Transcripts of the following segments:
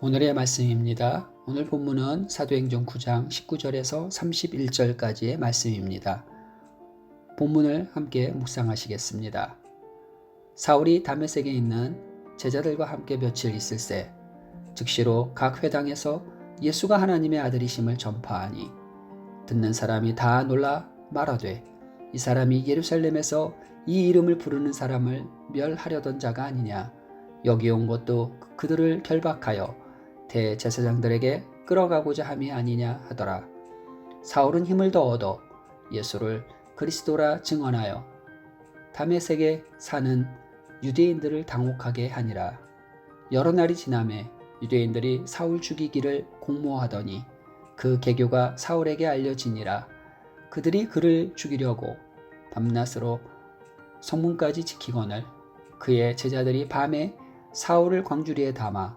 오늘의 말씀입니다. 오늘 본문은 사도행전 9장 19절에서 31절까지의 말씀입니다. 본문을 함께 묵상하시겠습니다. 사울이 다메섹에 있는 제자들과 함께 며칠 있을새 즉시로 각 회당에서 예수가 하나님의 아들이심을 전파하니 듣는 사람이 다 놀라 말하되 이 사람이 예루살렘에서 이 이름을 부르는 사람을 멸하려던 자가 아니냐 여기 온 것도 그들을 결박하여 대제사장들에게 끌어가고자 함이 아니냐 하더라. 사울은 힘을 더 얻어 예수를 그리스도라 증언하여 다메섹에 사는 유대인들을 당혹하게 하니라. 여러 날이 지남에 유대인들이 사울 죽이기를 공모하더니 그 계교가 사울에게 알려지니라. 그들이 그를 죽이려고 밤낮으로 성문까지 지키거늘 그의 제자들이 밤에 사울을 광주리에 담아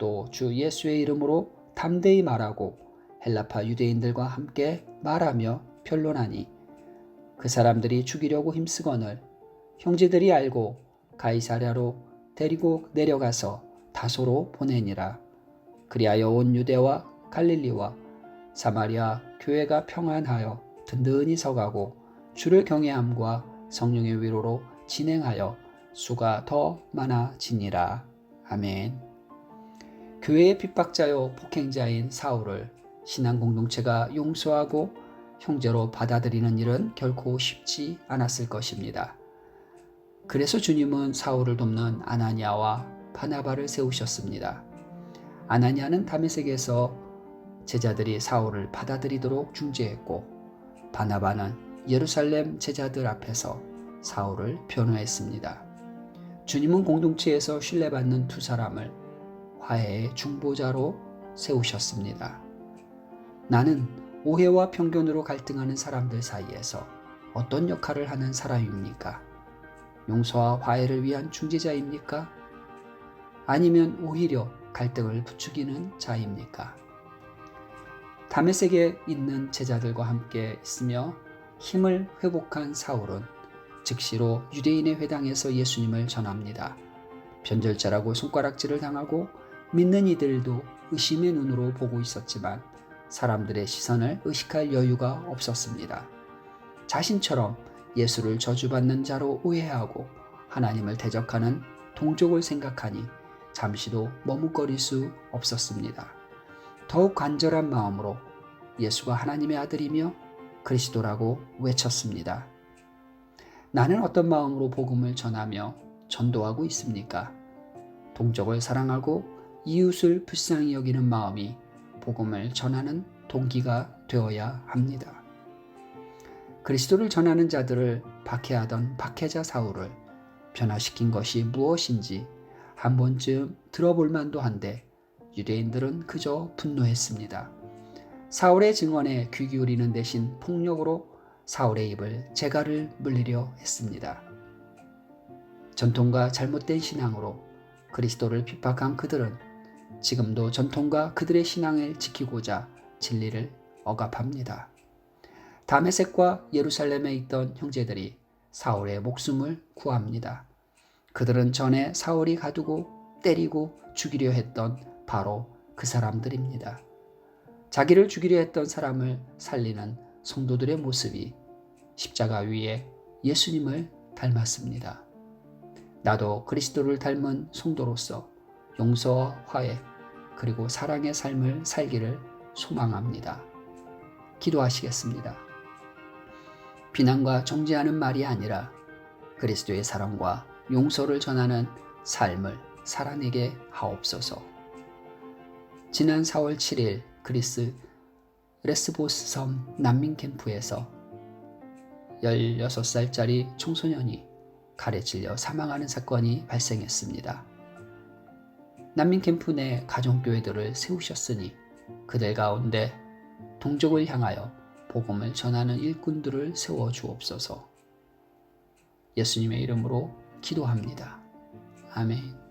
또 주 예수의 이름으로 담대히 말하고 헬라파 유대인들과 함께 말하며 변론하니 그 사람들이 죽이려고 힘쓰거늘 형제들이 알고 가이사랴로 데리고 내려가서 다소로 보내니라. 그리하여 온 유대와 갈릴리와 사마리아 교회가 평안하여 든든히 서가고 주를 경외함과 성령의 위로로 진행하여 수가 더 많아지니라. 아멘. 교회의 핍박자요 폭행자인 사울을 신앙 공동체가 용서하고 형제로 받아들이는 일은 결코 쉽지 않았을 것입니다. 그래서 주님은 사울을 돕는 아나니아와 바나바를 세우셨습니다. 아나니아는 다메섹에서 제자들이 사울을 받아들이도록 중재했고 바나바는 예루살렘 제자들 앞에서 사울을 변호했습니다. 주님은 공동체에서 신뢰받는 두 사람을 화해의 중보자로 세우셨습니다. 나는 오해와 편견으로 갈등하는 사람들 사이에서 어떤 역할을 하는 사람입니까? 용서와 화해를 위한 중재자입니까? 아니면 오히려 갈등을 부추기는 자입니까? 다메섹에 있는 제자들과 함께 있으며 힘을 회복한 사울은 즉시로 유대인의 회당에서 예수님을 전합니다. 변절자라고 손가락질을 당하고 믿는 이들도 의심의 눈으로 보고 있었지만 사람들의 시선을 의식할 여유가 없었습니다. 자신처럼 예수를 저주받는 자로 오해하고 하나님을 대적하는 동족을 생각하니 잠시도 머뭇거릴 수 없었습니다. 더욱 간절한 마음으로 예수가 하나님의 아들이며 그리스도라고 외쳤습니다. 나는 어떤 마음으로 복음을 전하며 전도하고 있습니까? 동족을 사랑하고 이웃을 불쌍히 여기는 마음이 복음을 전하는 동기가 되어야 합니다. 그리스도를 전하는 자들을 박해하던 박해자 사울을 변화시킨 것이 무엇인지 한 번쯤 들어볼 만도 한데 유대인들은 그저 분노했습니다. 사울의 증언에 귀 기울이는 대신 폭력으로 사울의 입을 재갈을 물리려 했습니다. 전통과 잘못된 신앙으로 그리스도를 핍박한 그들은 지금도 전통과 그들의 신앙을 지키고자 진리를 억압합니다. 다메섹과 예루살렘에 있던 형제들이 사울의 목숨을 구합니다. 그들은 전에 사울이 가두고 때리고 죽이려 했던 바로 그 사람들입니다. 자기를 죽이려 했던 사람을 살리는 성도들의 모습이 십자가 위에 예수님을 닮았습니다. 나도 그리스도를 닮은 성도로서 용서와 화해 그리고 사랑의 삶을 살기를 소망합니다. 기도하시겠습니다. 비난과 정죄하는 말이 아니라 그리스도의 사랑과 용서를 전하는 삶을 살아내게 하옵소서. 지난 4월 7일 그리스 레스보스 섬 난민 캠프에서 16살짜리 청소년이 칼에 찔려 사망하는 사건이 발생했습니다. 난민 캠프 내 가정교회들을 세우셨으니 그들 가운데 동족을 향하여 복음을 전하는 일꾼들을 세워 주옵소서. 예수님의 이름으로 기도합니다. 아멘.